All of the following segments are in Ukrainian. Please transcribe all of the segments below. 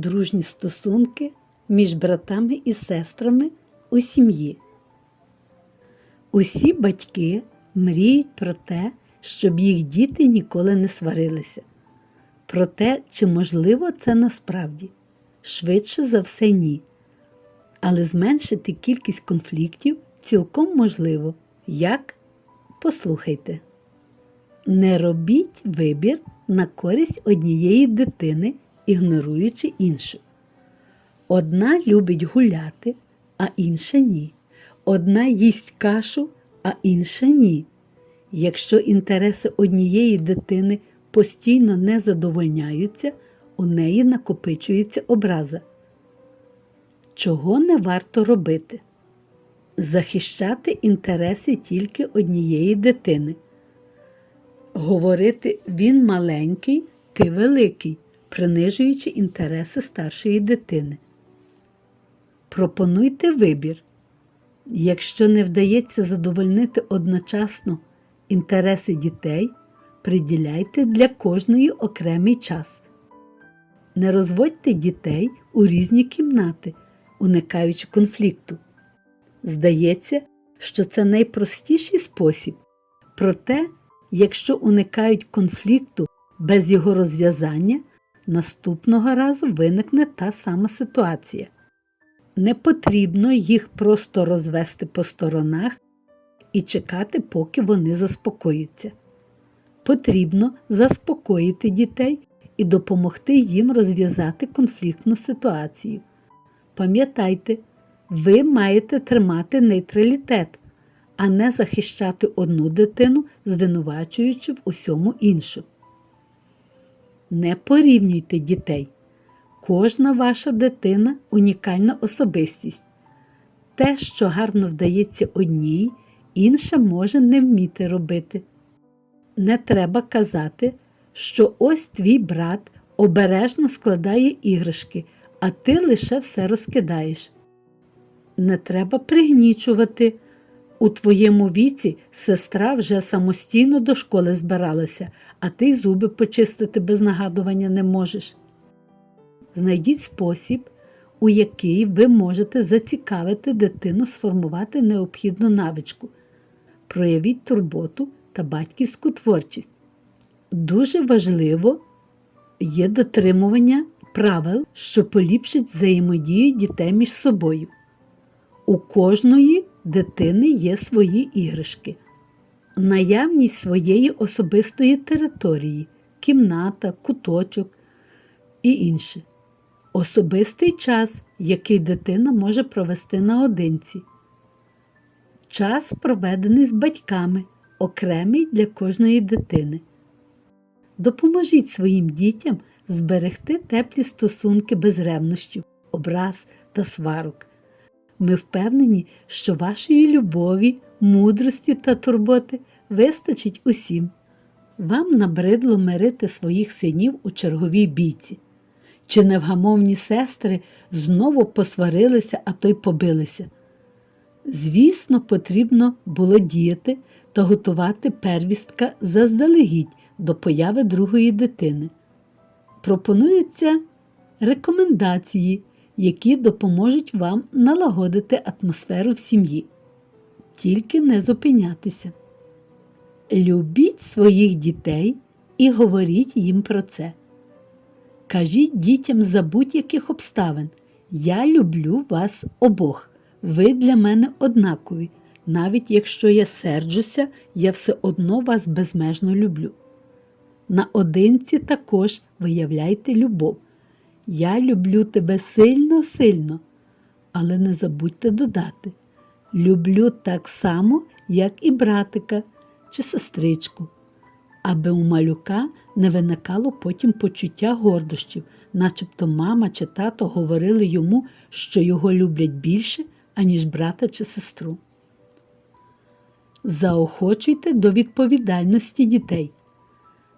дружні стосунки між братами і сестрами у сім'ї. Усі батьки мріють про те, щоб їх діти ніколи не сварилися. Проте, чи можливо це насправді? Швидше за все, ні. Але зменшити кількість конфліктів цілком можливо. Як? Послухайте. Не робіть вибір на користь однієї дитини, ігноруючи іншу. Одна любить гуляти, а інша ні. Одна їсть кашу, а інша ні. Якщо інтереси однієї дитини постійно не задовольняються, у неї накопичується образа. Чого не варто робити? Захищати інтереси тільки однієї дитини. Говорити він маленький, ти великий, принижуючи інтереси старшої дитини. Пропонуйте вибір. Якщо не вдається задовольнити одночасно інтереси дітей, приділяйте для кожної окремий час. Не розводьте дітей у різні кімнати, уникаючи конфлікту. Здається, що це найпростіший спосіб. Проте, якщо уникають конфлікту без його розв'язання, наступного разу виникне та сама ситуація. Не потрібно їх просто розвести по сторонах і чекати, поки вони заспокоються. Потрібно заспокоїти дітей і допомогти їм розв'язати конфліктну ситуацію. Пам'ятайте, ви маєте тримати нейтралітет, а не захищати одну дитину, звинувачуючи в усьому іншу. Не порівнюйте дітей. Кожна ваша дитина унікальна особистість. Те, що гарно вдається одній, інша може не вміти робити. Не треба казати, що ось твій брат обережно складає іграшки, а ти лише все розкидаєш. Не треба пригнічувати. У твоєму віці сестра вже самостійно до школи збиралася, а ти зуби почистити без нагадування не можеш. Знайдіть спосіб, у який ви можете зацікавити дитину сформувати необхідну навичку. Проявіть турботу та батьківську творчість. Дуже важливо є дотримування правил, що поліпшать взаємодію дітей між собою. У кожної дитини є свої іграшки, наявність своєї особистої території, кімната, куточок і інше. Особистий час, який дитина може провести наодинці. Час, проведений з батьками, окремий для кожної дитини. Допоможіть своїм дітям зберегти теплі стосунки без ревнощів, образ та сварок. Ми впевнені, що вашої любові, мудрості та турботи вистачить усім. Вам набридло мирити своїх синів у черговій бійці. Чи невгамовні сестри знову посварилися, а то й побилися. Звісно, потрібно було діяти та готувати первістка заздалегідь до появи другої дитини. Пропонуються рекомендації, які допоможуть вам налагодити атмосферу в сім'ї. Тільки не зупинятися. Любіть своїх дітей і говоріть їм про це. Кажіть дітям за будь-яких обставин. Я люблю вас обох. Ви для мене однакові. Навіть якщо я серджуся, я все одно вас безмежно люблю. Наодинці також виявляйте любов. Я люблю тебе сильно, сильно, але не забудьте додати. Люблю так само, як і братика чи сестричку, аби у малюка не виникало потім почуття гордощів, начебто мама чи тато говорили йому, що його люблять більше, аніж брата чи сестру. Заохочуйте до відповідальності дітей.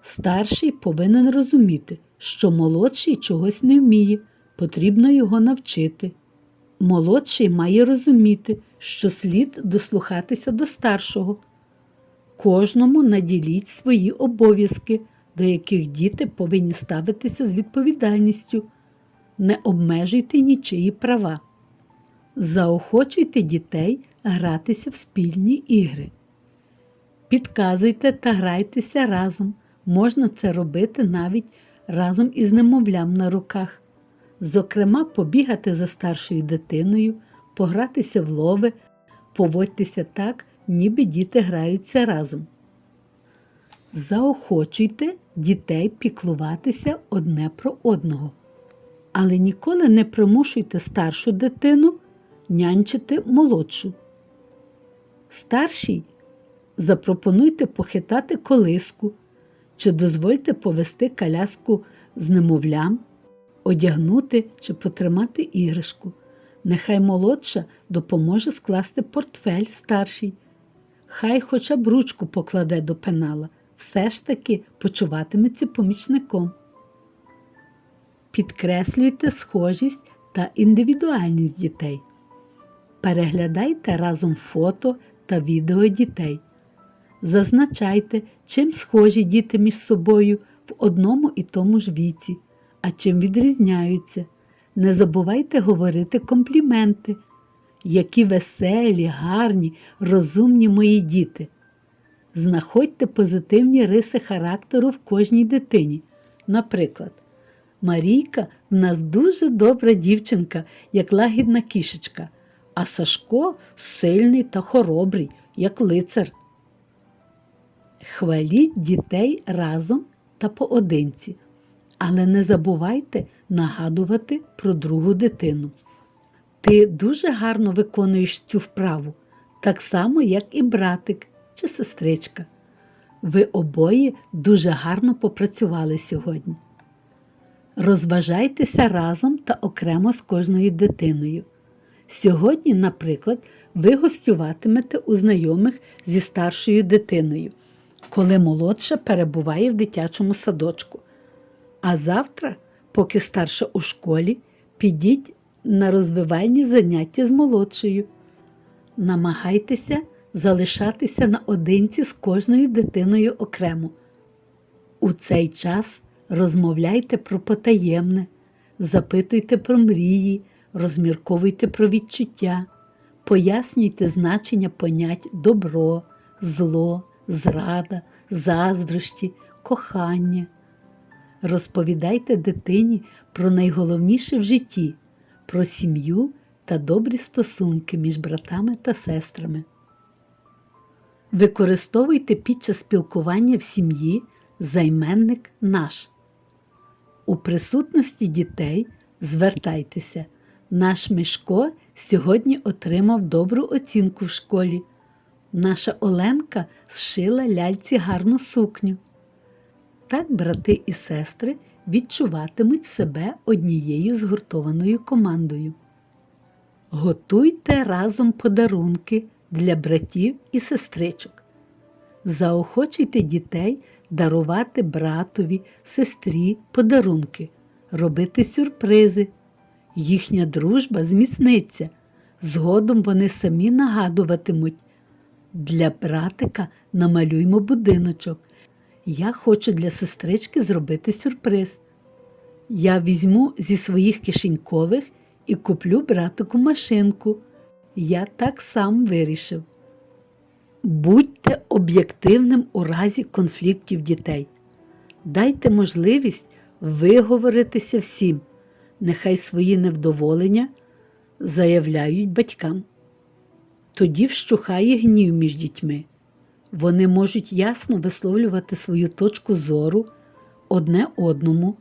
Старший повинен розуміти, що молодший чогось не вміє, потрібно його навчити. Молодший має розуміти, що слід дослухатися до старшого. Кожному наділіть свої обов'язки, до яких діти повинні ставитися з відповідальністю. не обмежуйте нічиї права. Заохочуйте дітей гратися в спільні ігри. Підказуйте та грайтеся разом. Можна це робити навіть разом із немовлям на руках. Зокрема, побігати за старшою дитиною, погратися в лови, поводьтеся так, ніби діти граються разом. Заохочуйте дітей піклуватися одне про одного. Але ніколи не примушуйте старшу дитину нянчити молодшу. Старшій запропонуйте похитати колиску чи дозвольте повести коляску з немовлям, одягнути чи потримати іграшку. Нехай молодша допоможе скласти портфель старшій. Хай хоча б ручку покладе до пенала, все ж таки почуватиметься помічником. Підкреслюйте схожість та індивідуальність дітей. Переглядайте разом фото та відео дітей. Зазначайте, чим схожі діти між собою в одному і тому ж віці, а чим відрізняються. Не забувайте говорити компліменти, які веселі, гарні, розумні мої діти. Знаходьте позитивні риси характеру в кожній дитині. Наприклад, Марійка в нас дуже добра дівчинка, як лагідна кішечка, а Сашко сильний та хоробрий, як лицар. Хваліть дітей разом та поодинці, але не забувайте нагадувати про другу дитину. Ти дуже гарно виконуєш цю вправу, так само, як і братик чи сестричка. Ви обоє дуже гарно попрацювали сьогодні. Розважайтеся разом та окремо з кожною дитиною. Сьогодні, наприклад, ви гостюватимете у знайомих зі старшою дитиною, коли молодша перебуває в дитячому садочку. А завтра, поки старша у школі, підіть на розвивальні заняття з молодшою. Намагайтеся залишатися наодинці з кожною дитиною окремо. У цей час розмовляйте про потаємне, запитуйте про мрії, розмірковуйте про відчуття, пояснюйте значення понять добро, зло, зрада, заздрощі, кохання. Розповідайте дитині про найголовніше в житті, про сім'ю та добрі стосунки між братами та сестрами. Використовуйте під час спілкування в сім'ї займенник наш. У присутності дітей звертайтеся. Наш Мишко сьогодні отримав добру оцінку в школі. Наша Оленка зшила ляльці гарну сукню. Так брати і сестри відчуватимуть себе однією згуртованою командою. Готуйте разом подарунки для братів і сестричок. Заохочуйте дітей дарувати братові, сестрі подарунки, робити сюрпризи. Їхня дружба зміцниться. Згодом вони самі нагадуватимуть. Для братика намалюймо будиночок. Я хочу для сестрички зробити сюрприз. Я візьму зі своїх кишенькових і куплю братику машинку. Я так сам вирішив. Будьте об'єктивним у разі конфліктів дітей. Дайте можливість виговоритися всім, нехай свої невдоволення заявляють батькам. Тоді вщухає гнів між дітьми. Вони можуть ясно висловлювати свою точку зору одне одному.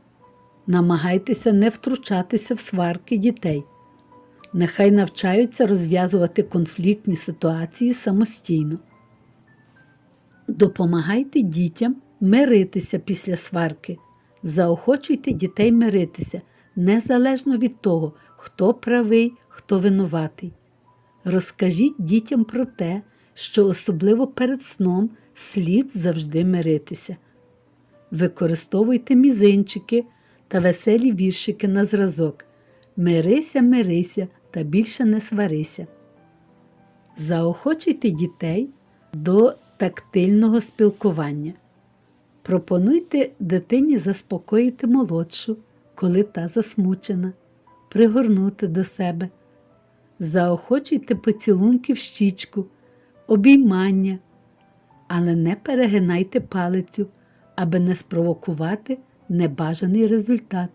Намагайтеся не втручатися в сварки дітей. Нехай навчаються розв'язувати конфліктні ситуації самостійно. Допомагайте дітям миритися після сварки. Заохочуйте дітей миритися незалежно від того, хто правий, хто винуватий. Розкажіть дітям про те, що особливо перед сном слід завжди миритися. Використовуйте мізинчики та веселі віршики на зразок. Мирися, мирися та більше не сварися. Заохочуйте дітей до тактильного спілкування. Пропонуйте дитині заспокоїти молодшу, коли та засмучена. пригорнути до себе. Заохочуйте поцілунки в щічку, обіймання, але не перегинайте палицю, аби не спровокувати небажаний результат.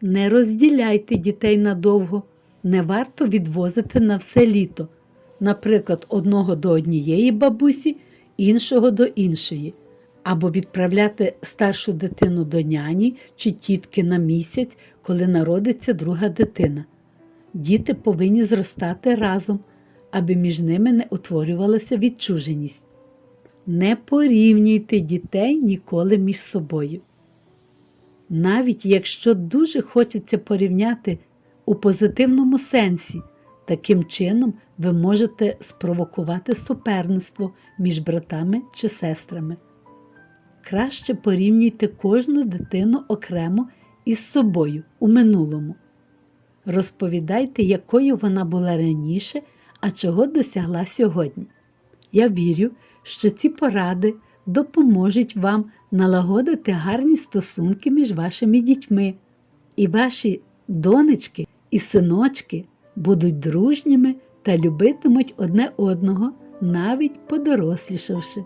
Не розділяйте дітей надовго, не варто відвозити на все літо, наприклад, одного до однієї бабусі, іншого до іншої, або відправляти старшу дитину до няні чи тітки на місяць, коли народиться друга дитина. Діти повинні зростати разом, аби між ними не утворювалася відчуженість. Не порівнюйте дітей ніколи між собою. Навіть якщо дуже хочеться порівняти у позитивному сенсі, таким чином ви можете спровокувати суперництво між братами чи сестрами. Краще порівнюйте кожну дитину окремо із собою у минулому. Розповідайте, якою вона була раніше, а чого досягла сьогодні. Я вірю, що ці поради допоможуть вам налагодити гарні стосунки між вашими дітьми, і ваші донечки і синочки будуть дружніми та любитимуть одне одного, навіть подорослішавши.